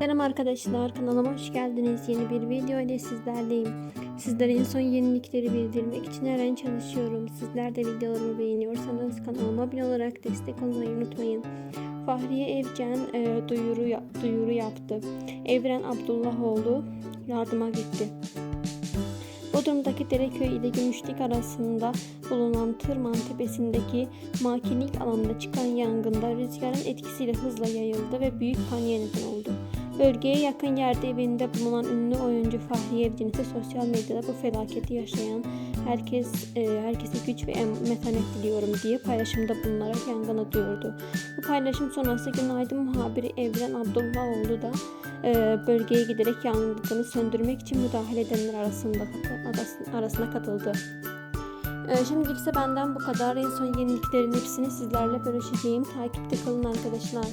Selam arkadaşlar kanalıma hoş geldiniz. Yeni bir video ile sizlerleyim. Sizlere en son yenilikleri bildirmek için her an çalışıyorum. Sizler de videolarımı beğeniyorsanız kanalıma abone olarak destek olmayı unutmayın. Fahriye Evcen e, duyuru, duyuru yaptı. Evren Abdullahoğlu yardıma gitti. Bodrum'daki Dereköy ile Gümüşlük arasında bulunan Tırman Tepesi'ndeki makinik alanında çıkan yangında rüzgarın etkisiyle hızla yayıldı ve büyük paniğe neden oldu. Bölgeye yakın yerde evinde bulunan ünlü oyuncu Fahriye Evcen ise sosyal medyada bu felaketi yaşayan herkes e, herkese güç ve metanet diliyorum diye paylaşımda bulunarak yangını duyurdu. Bu paylaşım sonrası Günaydın muhabiri Evren Abdullahoğlu da e, bölgeye giderek yangını söndürmek için müdahale edenler arasında arasına katıldı. E, şimdilik ise benden bu kadar. En son yeniliklerin hepsini sizlerle bölüşeceğim. Takipte kalın arkadaşlar.